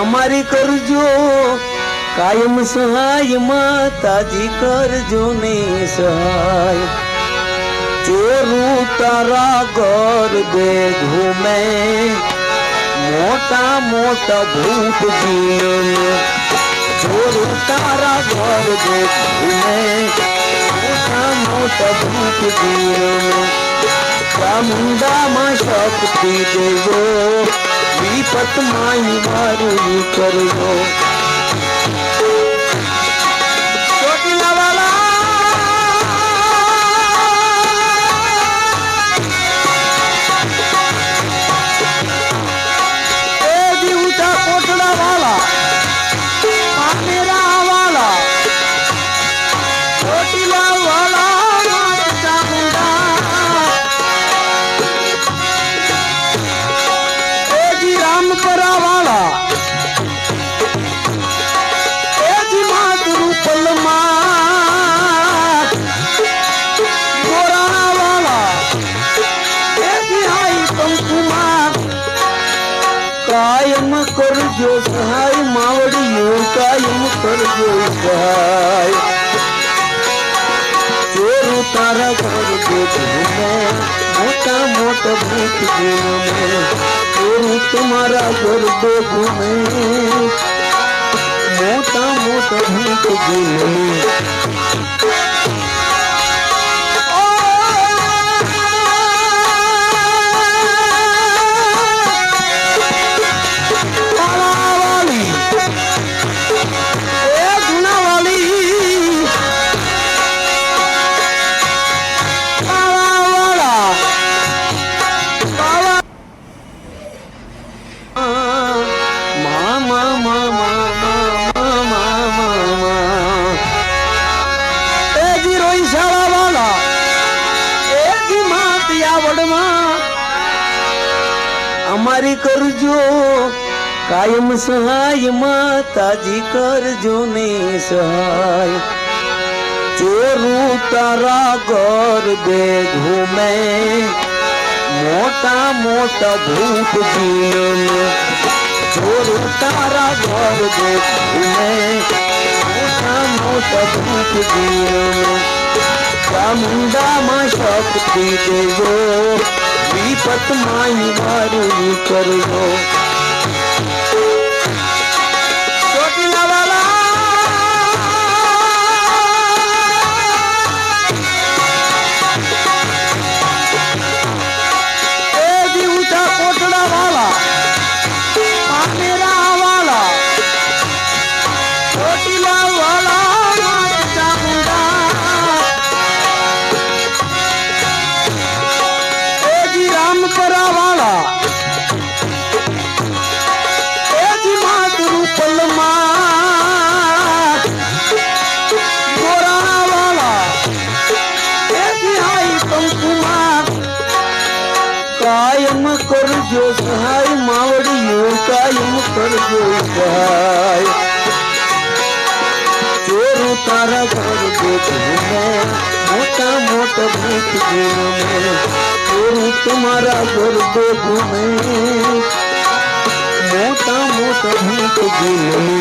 अमारी करजो, कायम सहाय माता जी करजो ने सहाय। चोरू तारा घर दे घूमे मोटा मोटा भूत चोरू तारा घर दे घूमे मोटा मोटा भूत ચામુંડામાં શક્તિ દેવો. વિપત માઈ મારું કરજો. કાયમ કરજો સહાય, માવડીઓ કાયમ કરજો સહાય ચોરું તારા કરજો મોટા મોટા ભૂત જીવને ચોરું તમારા કરજો ગુમે મોટા મોટા ભૂત જીવને અમારી કરજો કાયમ સહાય માતાજી કરજો ને સહાય ચોરું તારા ઘર દે ઘૂમે મોટા મોટા ભૂત જીવને ચોરું તારા ઘર દે ઘૂમે મોટા મોટા ભૂત જીવને ચામુંડામાં શક્તિ દેવો વિપત માય મારું કર્યો. કાયમ કરજો સહાય, માવડીઓ કાયમ કરજો સહાય. ચોરો તારા ઘર દેખને મોટા મોટા ભૂત જીવને ચોરું તમારા ઘર દેખને મોટા મોટા ભૂત જીવને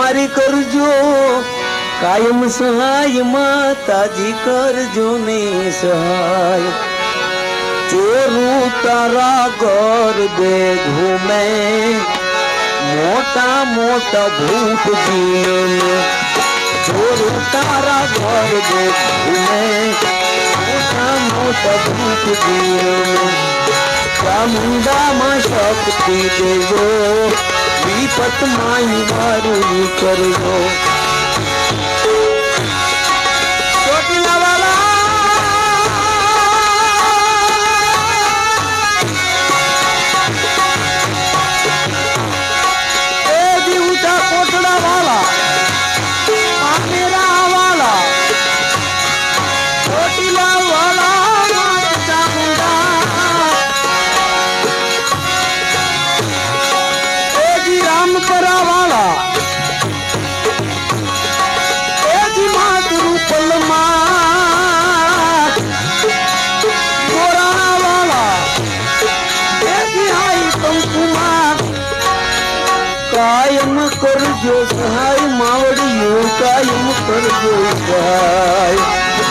અમારી કરજો કાયમ સહાય માતાજી કરજો ને સહાય ચોરું તારા ઘર દે ઘૂમે મોટા મોટા ભૂત જીવને ચોરું તારા ઘર દે ઘૂમે મોટા મોટા ભૂત જીવને ચામુંડામાં શક્તિ દેવો વિપત માય મારું કરજો. હાય માવડી કાયમ કરજો જાય